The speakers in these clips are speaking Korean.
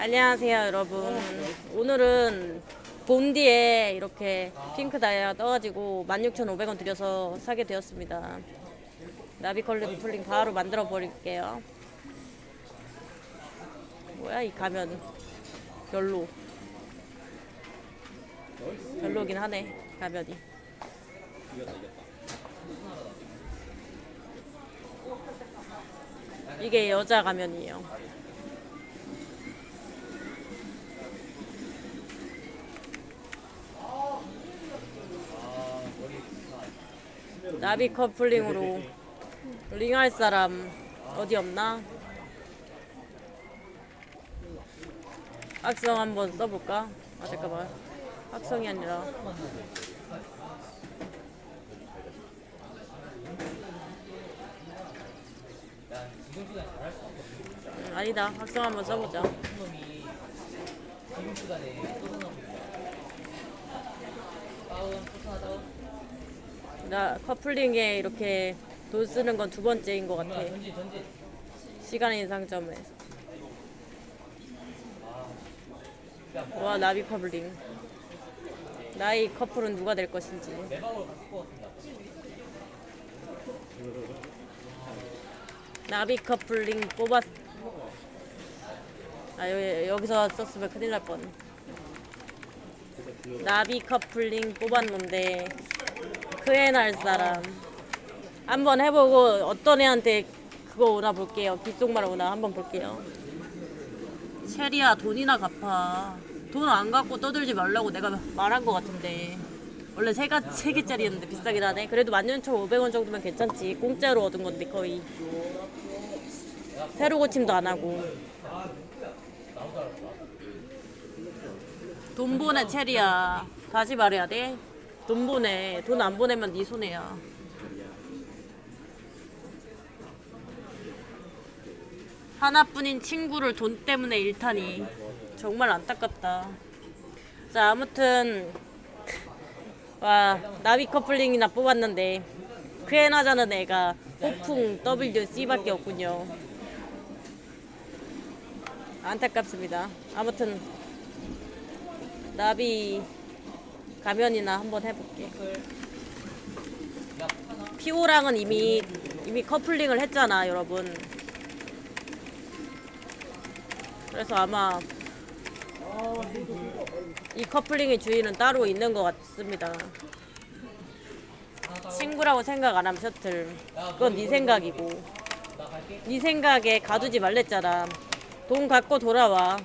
안녕하세요 여러분. 오늘은 본디에 이렇게 핑크 다이아 떠가지고 16,500원 들여서 사게 되었습니다. 나비컬리 풀링 바로 만들어 버릴게요. 뭐야 이 가면. 별로. 별로긴 하네 가면이. 이게 여자 가면이에요 나비 커플링으로 링할 사람 어디 없나? 악성 한번 써볼까? 아 잠깐만. 악성이 아니라. 음, 아니다. 악성 한번 써보자 나 커플링에 이렇게 돈 쓰는 건 두 번째인 것 같아. 시간 인상점에서. 와 나비 커플링. 나의 커플은 누가 될 것인지. 나비 커플링 뽑았. 아 여기, 여기서 썼으면 큰일 날 뻔. 나비 커플링 뽑았는데 그애 날 사람. 한번 해보고 어떤 애한테 그거 오나 볼게요. 귓속말 오나 한번 볼게요. 체리야 돈이나 갚아. 돈 안 갖고 떠들지 말라고 내가 말한 것 같은데. 원래 세, 가, 세 개짜리였는데 비싸긴 하네. 그래도 11,500원 정도면 괜찮지. 공짜로 얻은 건데 거의. 새로 고침도 안 하고. 돈 보내 체리야. 다시 말해야 돼? 돈 보내. 돈 안 보내면 네 손해야. 하나뿐인 친구를 돈 때문에 잃다니 정말 안타깝다. 자 아무튼 와 나비 커플링이나 뽑았는데 크레나자는 애가 폭풍 WC밖에 없군요. 안타깝습니다. 아무튼 나비 가면이나 한번 해볼게. 피오랑은 이미 이미 커플링을 했잖아, 여러분. 그래서 아마 이 커플링의 주인은 따로 있는 것 같습니다. 친구라고 생각 안 하면 셔틀. 그건 네 생각이고. 네 생각에 가두지 말랬잖아. 돈 갖고 돌아와.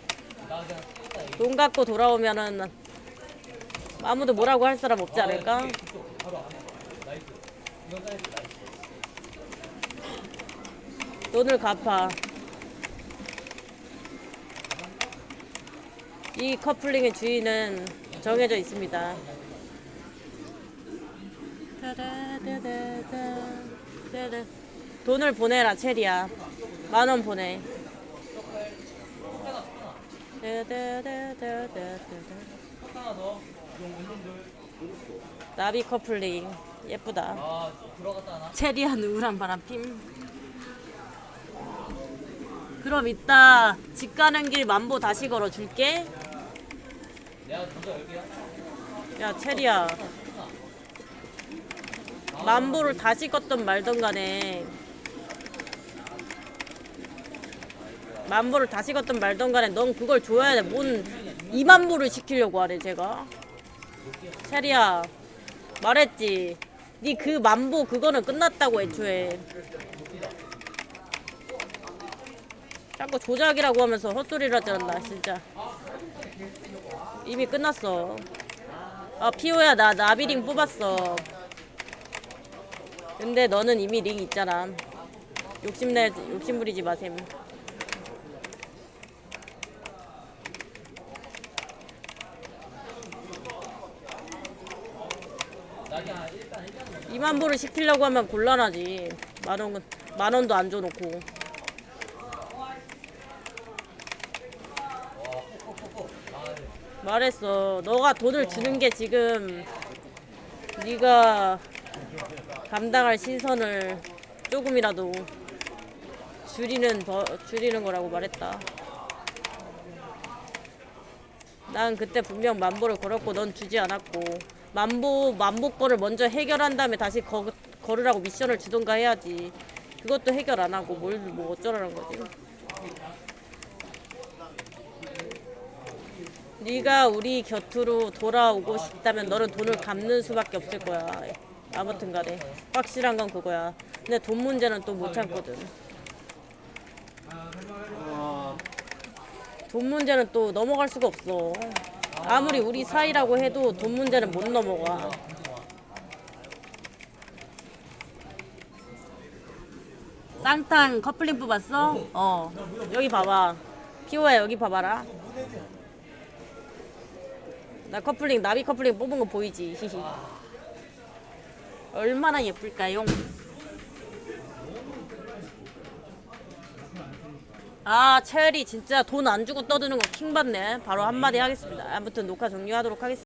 돈 갖고 돌아오면은 아무도 뭐라고 할 사람 없지 않을까? 돈을 갚아. 이 커플링의 주인은 정해져 있습니다. 돈을 보내라 체리야. 만 원 보내. 따다다다다다다. 나비 커플링 예쁘다. 체리한 우울한 바람핌. 그럼 이따 집 가는 길 만보 다시 걸어 줄게. 야 체리야. 만보를 다시 걷던 말던 간에 만보를 다시 걷던 말던 간에 넌 그걸 줘야 돼. 뭔 2만보를 시키려고 하래 제가. 체리야 말했지? 니 그 만보 그거는 끝났다고 애초에. 자꾸 조작이라고 하면서 헛소리를 않나 진짜. 이미 끝났어. 아 피오야 나 나비링 뽑았어. 근데 너는 이미 링 있잖아. 욕심내 욕심부리지 마셈 2만 보를 시키려고 하면 곤란하지. 만 원, 만 원도 안 줘놓고. 말했어. 너가 돈을 주는 게 지금 네가 감당할 시선을 조금이라도 줄이는 더 줄이는 거라고 말했다. 난 그때 분명 만보를 걸었고 넌 주지 않았고 만보 만보 거를 먼저 해결한 다음에 다시 거, 걸으라고 미션을 주던가 해야지. 그것도 해결 안 하고 뭘 뭐 어쩌라는 거지? 네가 우리 곁으로 돌아오고 싶다면 너는 돈을 갚는 수밖에 없을 거야. 아무튼 간에. 확실한 건 그거야. 근데 돈 문제는 또 못 참거든. 돈 문제는 또 넘어갈 수가 없어. 아무리 우리 사이라고 해도 돈 문제는 못 넘어가. 쌍탕 커플링 뽑았어? 어. 여기 봐봐. 피오야 여기 봐봐라. 나 커플링 나비 커플링 뽑은 거 보이지? 얼마나 예쁠까요? 아 채열이 진짜 돈 안 주고 떠드는 거 킹받네. 바로 한마디 하겠습니다. 아무튼 녹화 종료하도록 하겠습니다